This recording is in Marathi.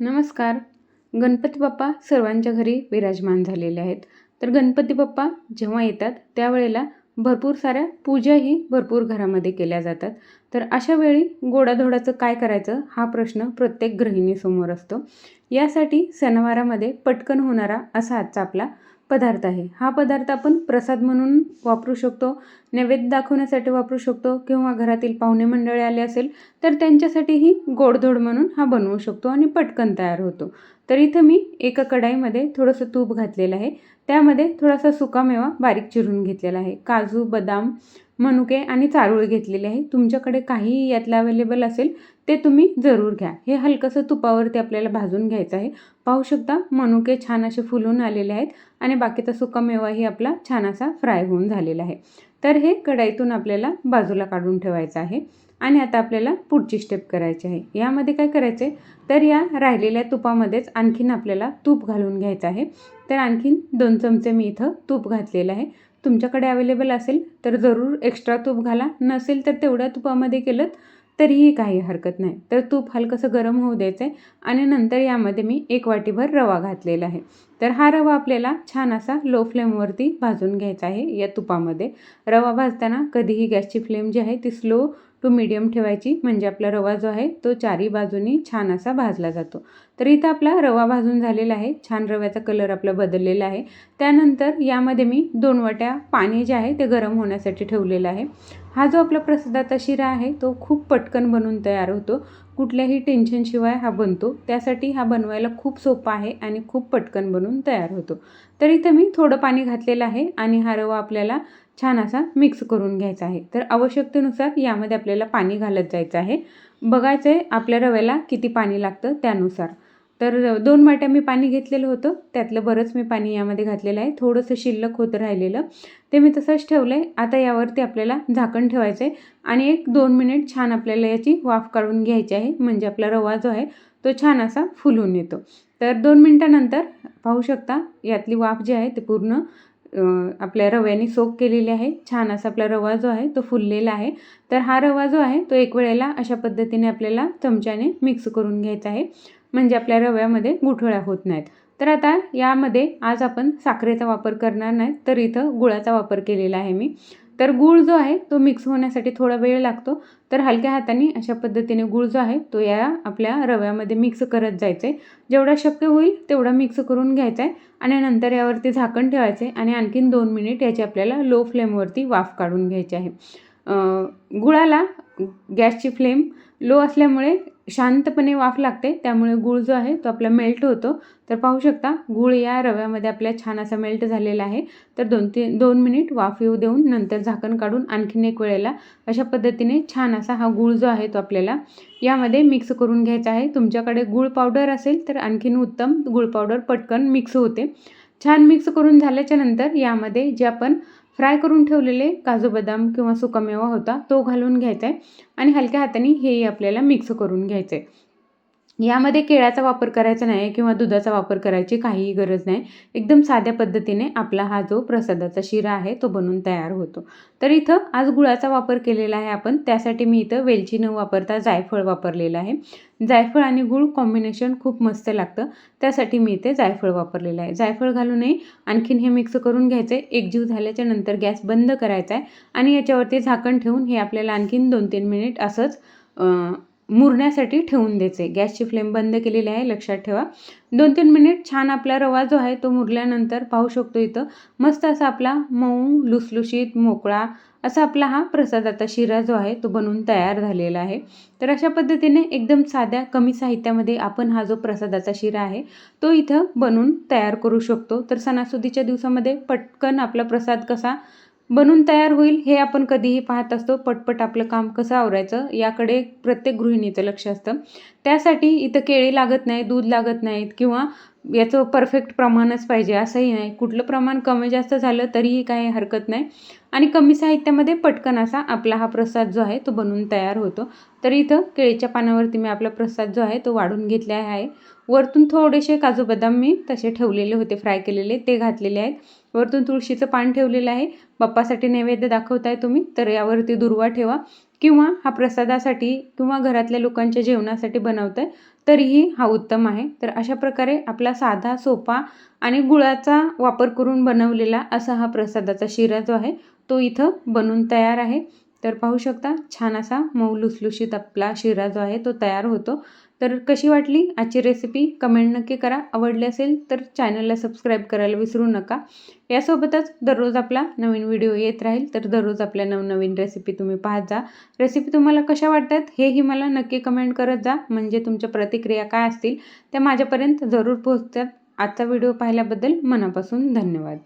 नमस्कार. गणपती बाप्पा सर्वांच्या घरी विराजमान झालेले आहेत. तर गणपती बाप्पा जेव्हा येतात त्यावेळेला भरपूर साऱ्या पूजाही भरपूर घरामध्ये केल्या जातात. तर अशा वेळी गोडाधोडाचं काय करायचं हा प्रश्न प्रत्येक गृहिणीसमोर असतो. यासाठी सणवारामध्ये पटकन होणारा असा आजचा आपला पदार्थ आहे. हा पदार्थ आपण प्रसाद म्हणून वापरू शकतो नैवेद्य दाखवण्यासाठी वापरू शकतो किंवा घरातील पाहुणे मंडळी आले असेल तर त्यांच्यासाठीही गोडधोड म्हणून हा बनवू शकतो आणि पटकन तयार होतो. तर इथं मी एका कढाईमध्ये थोडंसं तूप घातलेलं आहे. त्यामध्ये थोडासा सुकामेवा बारीक चिरून घेतलेला आहे. काजू बदाम मनुके आणि चारोळ घेतलेले आहे. तुमच्याकडे काहीही यातलं अवेलेबल असेल ते तुम्ही जरूर घ्या. हे हलकंसं तुपावरती आपल्याला भाजून घ्यायचं आहे. पाहू शकता मनुके छान असे फुलून आलेले आहेत आणि बाकीचा सुकामेवाही आपला छान असा फ्राय होऊन झालेला आहे. तर हे कढाईतून आपल्याला बाजूला काढून ठेवायचं आहे आणि आता आपल्याला पुढची स्टेप करायची आहे. यामध्ये काय करायचं आहे तर या राहिलेल्या तुपामध्येच आणखीन आपल्याला तूप घालून घ्यायचं आहे. तर आणखीन दोन चमचे मी इथं तूप घातलेलं आहे. तुमच्याकडे अवेलेबल असेल तर जरूर एक्स्ट्रा तूप घाला. नसेल तर तेवढ्या तुपामध्ये केलं तरीही काही हरकत नाही. तर तूप हलकंसं गरम होऊ द्यायचं आहे आणि नंतर यामध्ये मी एक वाटीभर रवा घातलेला आहे. तर हा रवा आपल्याला छान असा लो फ्लेमवरती भाजून घ्यायचा आहे या तुपामध्ये. रवा भाजताना कधीही गॅसची फ्लेम जी आहे ती स्लो तो मीडियम ठेवायची म्हणजे आपला रवा जो आहे तो चारी बाजूनी छान असा भाजला जातो. तर इथं आपला रवा भाजून झालेला आहे. छान रव्याचा कलर आपला बदललेला आहे. त्यानंतर यामध्ये मी दोन वाट्या पाणी जे आहे ते गरम होण्यासाठी ठेवलेलं आहे. हा जो आपला प्रसादाचा शिरा आहे तो खूप पटकन बनून तयार होतो. कुठल्याही टेन्शनशिवाय हा बनतो. त्यासाठी हा बनवायला खूप सोपा आहे आणि खूप पटकन बनून तयार होतो. तर इथं मी थोडं पाणी घातलेलं आहे आणि हा रवा आपल्याला छान असा मिक्स करून घ्यायचा आहे. तर आवश्यकतेनुसार यामध्ये आपल्याला पाणी घालत जायचं आहे. बघायचं आहे आपल्या रव्याला किती पाणी लागतं त्यानुसार. तर दोन वाट्या मी पाणी घेतलेलं होतं. त्यातलं बरंच मी पाणी यामध्ये घातलेलं आहे. थोडंसं शिल्लक होतं राहिलेलं. ते मी तसंच ठेवलं आहे आता यावरती आपल्याला झाकण ठेवायचं आहे आणि एक दोन मिनिट छान आपल्याला याची वाफ काढून घ्यायची आहे. म्हणजे आपला रवा जो आहे तो छान असा फुलून येतो. तर दोन मिनटानंतर पाहू शकता यातली वाफ जी आहे ती पूर्ण आपल्या रव्याने सोक केलेली आहे. छान असा आपला रवा जो आहे तो फुललेला आहे. तर हा रवा जो आहे तो एक वेळेला अशा पद्धतीने आपल्याला चमच्याने मिक्स करून घ्यायचा आहे. म्हणजे आपल्या रव्यामध्ये गुठळ्या होत नाहीत. तर आता यामध्ये आज आपण साखरेचा वापर करणार नाही तर इथं गुळाचा वापर केलेला आहे मी. तर गूळ जो आहे तो मिक्स होण्यासाठी थोडा वेळ लागतो. तर हलक्या हाताने अशा पद्धतीने गूळ जो आहे तो या आपल्या रव्यामध्ये मिक्स करत जायचं आहे जेवढा शक्य होईल तेवढा मिक्स करून घ्यायचा आहे आणि नंतर यावरती झाकण ठेवायचं आहे आणि आणखीन दोन मिनिट याची आपल्याला लो फ्लेमवरती वाफ काढून घ्यायची आहे. गुळाला गॅसची फ्लेम लो असल्यामुळे शांतपणे वाफ लागते त्यामुळे गूळ जो आहे तो आपला मेल्ट होतो. तर पाहू शकता गूळ या रव्यामध्ये आपल्या छान असा मेल्ट झालेला आहे. तर दोन तीन दोन मिनिट वाफ येऊ देऊन नंतर झाकण काढून आणखीन एक वेळेला अशा पद्धतीने छान असा हा गूळ जो आहे तो आपल्याला यामध्ये मिक्स करून घ्यायचा आहे. तुमच्याकडे गूळ पावडर असेल तर आणखीन उत्तम गूळ पावडर पटकन मिक्स होते. छान मिक्स करून झाल्याच्यानंतर यामध्ये जे आपण फ्राय करून ठेवलेले काजू बदाम किंवा सुकामेवा होता तो घालून घ्यायचा आहे आणि हलक्या हाताने हेही आपल्याला मिक्स करून घ्यायचं. आहे यामध्ये केळ्याचा वापर करायचा नाही किंवा दुधाचा वापर करायची काहीही गरज नाही. एकदम साध्या पद्धतीने आपला हा जो प्रसादाचा शिरा आहे तो बनून तयार होतो. तर इथं आज गुळाचा वापर केलेला आहे आपण. त्यासाठी मी इथं वेलची न वापरता जायफळ वापरलेलं आहे. जायफळ आणि गुळ कॉम्बिनेशन खूप मस्त लागतं. त्यासाठी मी इथे जायफळ वापरलेलं आहे. जायफळ घालूनही आणखीन हे मिक्स करून घ्यायचं आहे एकजीव झाल्याच्यानंतर गॅस बंद करायचा आहे आणि याच्यावरती झाकण ठेवून हे आपल्याला आणखीन दोन तीन मिनिट असंच मुरण्यासाठी ठेवून द्यायचे. गॅसची फ्लेम बंद केलेली आहे लक्षात ठेवा. दोन तीन मिनिट छान आपला रवा जो आहे तो मुरल्यानंतर पाहू शकतो इथं. मस्त असा आपला मऊ लुसलुशीत मोकळा असा आपला हा प्रसादाचा शिरा जो आहे तो बनवून तयार झालेला आहे. तर अशा पद्धतीने एकदम साध्या कमी साहित्यामध्ये आपण हा जो प्रसादाचा शिरा आहे तो इथं बनवून तयार करू शकतो. तर सणासुदीच्या दिवसामध्ये पटकन आपला प्रसाद कसा बनून तयार होईल हे आपण कधीही पाहत असतो. पटपट आपलं काम कसं आवरायचं याकडे प्रत्येक गृहिणीचं लक्ष असतं. त्यासाठी इथं केळी लागत नाही दूध लागत नाहीत किंवा याचं परफेक्ट प्रमाणच पाहिजे असंही नाही. कुठलं प्रमाण कमी जास्त झालं तरीही काही हरकत नाही. आणि कमी साहित्यामध्ये पटकन असा आपला हा प्रसाद जो आहे तो बनवून तयार होतो. तर इथं केळीच्या पानावरती मी आपला प्रसाद जो आहे तो वाढून घेतला आहे. वरतून थोडेसे काजू बदाम मी तसे ठेवलेले होते फ्राय केलेले. ते घातलेले आहेत. वरतून तुळशीचं पान ठेवलेलं आहे. बाप्पासाठी नैवेद्य दाखवताय तुम्ही तर यावरती दुर्वा ठेवा. किंवा हा प्रसादासाठी किंवा घरातल्या लोकांच्या जेवणासाठी बनवतं आहे तरीही हा उत्तम आहे. तर अशा प्रकारे आपला साधा सोपा आणि गुळाचा वापर करून बनवलेला असा हा प्रसादाचा शिरा जो आहे तो इथं बनून तयार आहे. तर पाहू शकता छान असा मऊ लुसलुशीत आपला शिरा जो आहे तो तयार होतो. तर कशी वाटली आजची रेसिपी कमेंट नक्की करा. आवडली असेल तर चॅनलला सबस्क्राईब करायला विसरू नका. यासोबतच दररोज आपला नवीन व्हिडिओ येत राहील तर दररोज आपल्या नवनवीन रेसिपी तुम्ही पाहत जा. रेसिपी तुम्हाला कशा वाटतात हेही मला नक्की कमेंट करत जा. म्हणजे तुमच्या प्रतिक्रिया काय असतील त्या माझ्यापर्यंत जरूर पोहोचतात. आजचा व्हिडिओ पाहिल्याबद्दल मनापासून धन्यवाद.